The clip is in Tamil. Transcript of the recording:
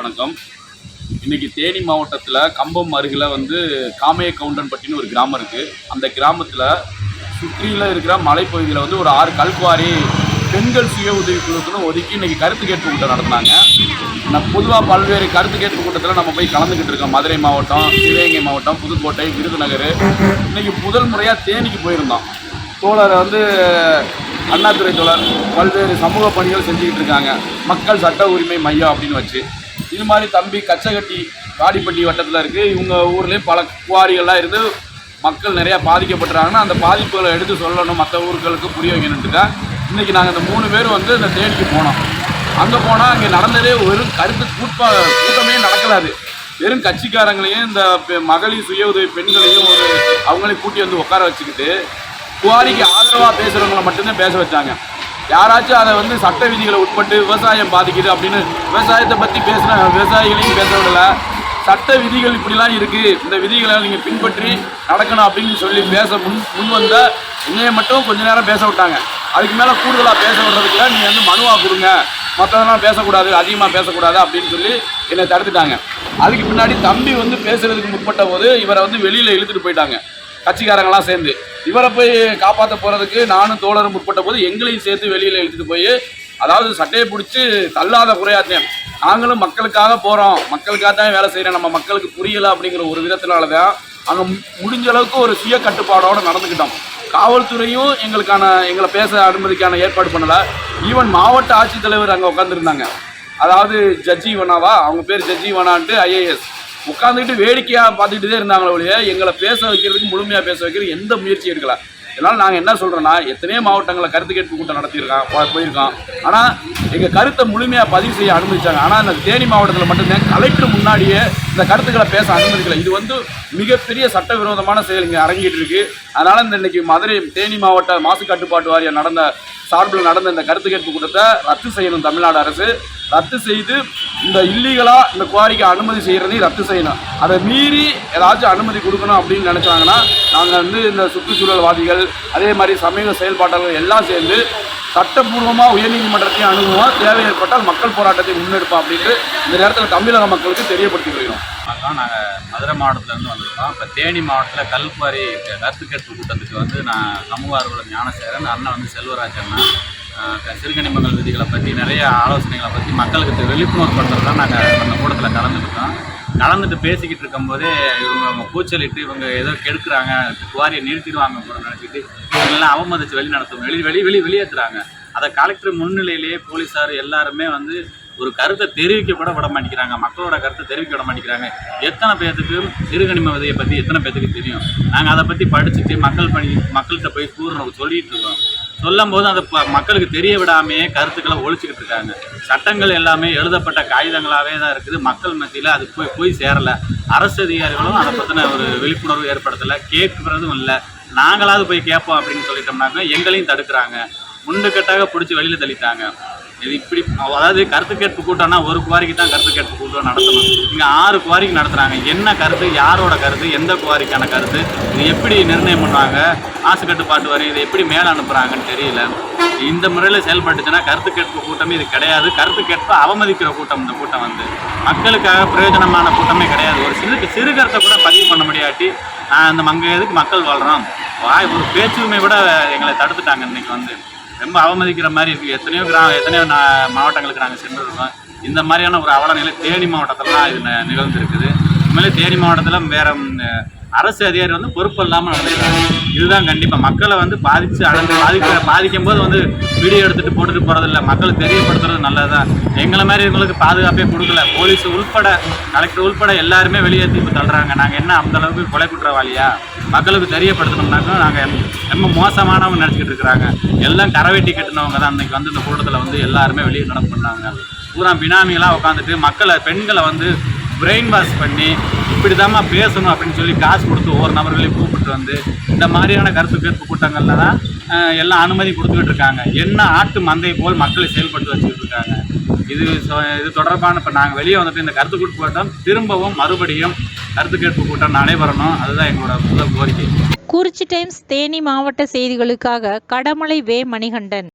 வணக்கம். இன்னைக்கு தேனி மாவட்டத்தில் கம்பம் அருகில் வந்து காமைய கவுண்டன்பட்டின்னு ஒரு கிராமம் இருக்குது அந்த கிராமத்தில் சுற்றியில் இருக்கிற மலைப்பகுதியில் வந்து ஒரு ஆறு கல்குவாரி பெண்கள் சுய உதவி குழுக்குன்னு ஒதுக்கி இன்னைக்கு கருத்து கேட்பு கூட்டம் நடத்தினாங்க. நான் பொதுவாக பல்வேறு கருத்து கேட்பு கூட்டத்தில் நம்ம போய் கலந்துக்கிட்டு இருக்கோம். மதுரை மாவட்டம் சிவகங்கை மாவட்டம் புதுக்கோட்டை விருதுநகர். இன்னைக்கு முதல் முறையாக தேனிக்கு போயிருந்தோம். தோழர் வந்து அண்ணாதுரை தோழர் பல்வேறு சமூக பணிகள் செஞ்சுக்கிட்டு இருக்காங்க. மக்கள் சட்ட உரிமை மையம் அப்படின்னு வச்சு. இது மாதிரி தம்பி கச்சகட்டி காடிப்பட்டி வட்டத்தில் இருக்குது இவங்க ஊர்லேயும் பல குவாரிகள்லாம் இருந்து மக்கள் நிறையா பாதிக்கப்பட்டுறாங்கன்னா அந்த பாதிப்புகளை எடுத்து சொல்லணும். மற்ற ஊர்களுக்கு புரிய வைக்கணுன்ட்டு தான். இன்றைக்கி நாங்கள் இந்த மூணு பேர் வந்து இந்த தேனிக்கு போனோம். அங்கே போனால் அங்கே நடந்ததே வெறும் கருத்து கூட்பா கூட்டமே நடக்கலாது வெறும் கட்சிக்காரங்களையும் இந்த பெ- மகளிர் சுய உதவி பெண்களையும் ஒரு அவங்களையும் கூட்டி வந்து உட்கார வச்சுக்கிட்டு குவாரிக்கு ஆதரவாக பேசுகிறவங்களை மட்டும்தான் பேச வச்சாங்க. யாராச்சும் அதை வந்து சட்ட விதிகளை உட்பட்டு விவசாயம் பாதிக்குது அப்படின்னு விவசாயத்தை பற்றி பேசுகிற விவசாயிகளையும் பேச விடல. சட்ட விதிகள் இப்படிலாம் இருக்குது இந்த விதிகளை நீங்கள் பின்பற்றி நடக்கணும் அப்படின்னு சொல்லி பேச முன் முன் வந்த என்னையை மட்டும் கொஞ்ச நேரம் பேச விட்டாங்க. அதுக்கு மேலே கூடுதலாக பேச விடுறதுக்குலாம் நீங்கள் வந்து மனுவாக கொடுங்க. மற்றதெல்லாம் பேசக்கூடாது அதிகமாக பேசக்கூடாது அப்படின்னு சொல்லி என்னை தடுத்துட்டாங்க. அதுக்கு பின்னாடி தம்பி வந்து பேசுகிறதுக்கு முற்பட்ட போது இவரை வந்து வெளியில் இழுத்துட்டு போயிட்டாங்க. கட்சிக்காரங்களாம் சேர்ந்து. இவரை போய் காப்பாற்ற போகிறதுக்கு நானும் தோழரும் உட்பட்ட போது எங்களையும் சேர்த்து வெளியில் இழுத்துட்டு போய் அதாவது சட்டையை பிடிச்சி தள்ளாத குறையாத்தேன் நாங்களும் மக்களுக்காக போகிறோம் மக்களுக்காக தான் வேலை செய்கிறோம் நம்ம மக்களுக்கு புரியலை அப்படிங்கிற ஒரு விதத்தினால தான் அங்கே முடிஞ்ச அளவுக்கு ஒரு சுய கட்டுப்பாடோடு நடந்துக்கிட்டோம். காவல்துறையும் எங்களுக்கான எங்களை பேச அனுமதிக்கான ஏற்பாடு பண்ணலை. ஈவன் மாவட்ட ஆட்சித்தலைவர் அங்கே உட்காந்துருந்தாங்க அதாவது ஜட்ஜி வனாவா அவங்க பேர் ஜட்ஜி வனான்ட்டு ஐஏஎஸ் உட்காந்துக்கிட்டு வேடிக்கையாக பார்த்துக்கிட்டே இருந்தாங்களே ஒழிய எங்களை பேச வைக்கிறதுக்கு முழுமையாக பேச வைக்கிறது எந்த முயற்சியும் எடுக்கல. இதனால் நாங்கள் என்ன சொல்கிறோன்னா எத்தனையோ மாவட்டங்களில் கருத்து கேட்பு கூட்டம் நடத்தியிருக்கோம் போயிருக்கோம் ஆனால் எங்கள் கருத்தை முழுமையாக பதிவு செய்ய அனுமதிச்சாங்க. ஆனால் இந்த தேனி மாவட்டத்தில் மட்டும்தான் கலெக்டர் முன்னாடியே இந்த கருத்துக்களை பேச அனுமதிக்கல. இது வந்து மிகப்பெரிய சட்டவிரோதமான செயல் இங்கே அரங்கிட்டு இருக்கு. அதனால் இந்த இன்னைக்கு மதுரை தேனி மாவட்ட மாசு கட்டுப்பாட்டு வாரியம் நடந்த சார்பில் நடந்த இந்த கருத்து கேட்பு கூட்டத்தை ரத்து செய்யணும் தமிழ்நாடு அரசு. ரத்து செய்து இந்த இல்லீகலாக இந்த குவாரிக்கு அனுமதி செய்கிறதையும் ரத்து செய்யணும். அதை மீறி ஏதாச்சும் அனுமதி கொடுக்கணும் அப்படின்னு நினச்சாங்கன்னா நாங்கள் வந்து இந்த சுற்றுச்சூழல்வாதிகள் அதே மாதிரி சமூக செயல்பாட்டாளர்கள் எல்லாம் சேர்ந்து சட்டப்பூர்வமாக உயர்நீதிமன்றத்தையும் அணுகுவோம். தேவை ஏற்பட்டால் மக்கள் போராட்டத்தை முன்னெடுப்போம் அப்படின்ட்டு இந்த நேரத்தில் தமிழக மக்களுக்கு தெரியப்படுத்தி வருகிறோம் அதான் நாங்கள் மதுரை மாவட்டத்துலேருந்து வந்திருக்கோம். இப்போ தேனி மாவட்டத்தில் கல்குவாரி கருத்து கேட்பு கூட்டத்துக்கு வந்து நான் சமூக ஆர்வலர் ஞானசேகரன் அண்ணன் வந்து செல்வராஜ் அண்ணன். ஆஹ் க- சிறுகனிமங்கள் விதிகளை பற்றி நிறைய ஆலோசனைகளை பற்றி மக்களுக்கு விழிப்புணர்வு தான் நாங்கள் அந்த கூட்டத்தில் கலந்துக்கிட்டோம். கலந்துட்டு பேசிக்கிட்டு இருக்கும்போதே இவங்க அவங்க கூச்சலிட்டு இவங்க ஏதோ கெடுக்கிறாங்க குவாரியை நிறுத்திடுவாங்க கூட நினச்சிக்கிட்டு இவங்கெல்லாம் அவமதித்து வெளி நடத்துவோம் வெளி வெளி வெளி வெளியேற்றுறாங்க அதை கலெக்டர் முன்னிலையிலேயே போலீஸார் எல்லாருமே வந்து ஒரு கருத்தை தெரிவிக்க கூட விட மாட்டேங்கிறாங்க. மக்களோட கருத்தை தெரிவிக்க விட மாட்டேங்கிறாங்க. எத்தனை பேர்த்துக்கு சிறுகனிம விதையை பற்றி எத்தனை பேர்த்துக்கு தெரியும்? நாங்கள் அதை பற்றி படிச்சுட்டு மக்கள் பணி மக்கள்கிட்ட போய் கூறுறோம் சொல்லிட்டு இருக்கோம். சொல்லும் போது அதை ப- மக்களுக்கு தெரிய விடாமையே கருத்துக்களை ஒழிச்சுக்கிட்டு இருக்காங்க. சட்டங்கள் எல்லாமே எழுதப்பட்ட காகிதங்களாகவே தான் இருக்குது. மக்கள் மத்தியில் அது போய் போய் சேரலை. அரசு அதிகாரிகளும் அதை பற்றின ஒரு விழிப்புணர்வு ஏற்படுத்தலை. கேட்குறதும் இல்லை. நாங்களாவது போய் கேட்போம் அப்படின்னு சொல்லிட்டோம்னாக்க எங்களையும் தடுக்கிறாங்க. முண்டுக்கட்டாக பிடிச்சி வெளியில் தள்ளிட்டாங்க. இது இப்படி அதாவது கருத்து கேட்பு கூட்டம்னா ஒரு குவாரிக்கு தான் கருத்து கேட்பு கூட்டம் நடத்தணும். இங்கே ஆறு குவாரிக்கு நடத்துகிறாங்க என்ன கருத்து யாரோட கருத்து எந்த குவாரிக்கான கருத்து இது எப்படி நிர்ணயம் பண்ணுவாங்க மாசு கட்டுப்பாட்டு வரி இதை எப்படி மேலே அனுப்புகிறாங்கன்னு தெரியல. இந்த முறையில் செயல்பட்டுச்சுன்னா கருத்து கேட்பு கூட்டமே இது கிடையாது. கருத்து கேட்பு அவமதிக்கிற கூட்டம் இந்த கூட்டம் வந்து. மக்களுக்காக பிரயோஜனமான கூட்டமே கிடையாது. ஒரு சிறு சிறு கருத்தை கூட பதிவு பண்ண முடியாட்டி நான் இந்த மங்க எதுக்கு மக்கள் வாழ்கிறோம் வாய் ஒரு பேச்சுமே கூட எங்களை தடுத்துட்டாங்க இன்னைக்கு வந்து. ரொம்ப அவமதிக்கிற மாதிரி இருக்குது எத்தனையோ கிராம எத்தனையோ நா- மாவட்டங்களுக்கு நாங்கள் சென்றிருக்கோம். இந்த மாதிரியான ஒரு அவல நிலை தேனி மாவட்டத்தில் தான் இது ந- நிகழ்ந்திருக்குது. உண்மையிலே தேனி மாவட்டத்தில் வேற அரசு அதிகாரி வந்து பொறுப்பு இல்லாமல் நடந்துக்கிறாங்க. இதுதான் கண்டிப்பாக மக்களை வந்து பாதித்து அடந்து பாதிக்க பாதிக்கும் போது வந்து வீடியோ எடுத்துகிட்டு போட்டுட்டு போகிறதில்ல மக்களை தெரியப்படுத்துறது நல்லதுதான். எங்களை மாதிரி இவங்களுக்கு பாதுகாப்பே கொடுக்கல. போலீஸ் உள்பட கலெக்டர் உள்பட எல்லாருமே வெளியேற்றி இப்போ தள்ளுறாங்க. நாங்கள் என்ன அந்த அளவுக்கு கொலை குற்றவாளியா? மக்களுக்கு தெரியப்படுத்தணும்னாக்கா நாங்கள் ரொம்ப மோசமானவங்க நினச்சிக்கிட்டு இருக்கிறாங்க. எல்லாம் கரவேட்டி கட்டினவங்க தான் அன்றைக்கி வந்து இந்த கூட்டத்தில் வந்து எல்லாருமே வெளியே நடப்பு பண்ணாங்க. பூரா பினாமிகளாக உட்காந்துட்டு மக்களை பெண்களை வந்து பிரெயின் வாஷ் பண்ணி இப்படி பேசணும் அப்படின்னு சொல்லி காசு கொடுத்து ஒவ்வொரு நபர்களையும் கூப்பிட்டு வந்து இந்த மாதிரியான கருத்து கேட்பு கூட்டங்களில் தான் எல்லாம் அனுமதி கொடுத்துக்கிட்டு இருக்காங்க. என்ன ஆட்டு மந்தை போல் மக்களை செயல்பட்டு வச்சுக்கிட்டு இருக்காங்க. இது இது தொடர்பான இப்போ நாங்கள் வெளியே வந்துட்டு இந்த கருத்து கூட்டு கூட்டம் திரும்பவும் மறுபடியும் கருத்து கேட்பு கூட்டம் நடைபெறணும். அதுதான் எங்களோட முதல் கோரிக்கை. குறிச்சி டைம்ஸ் தேனி மாவட்ட செய்திகளுக்காக கடமலை வே மணிகண்டன்.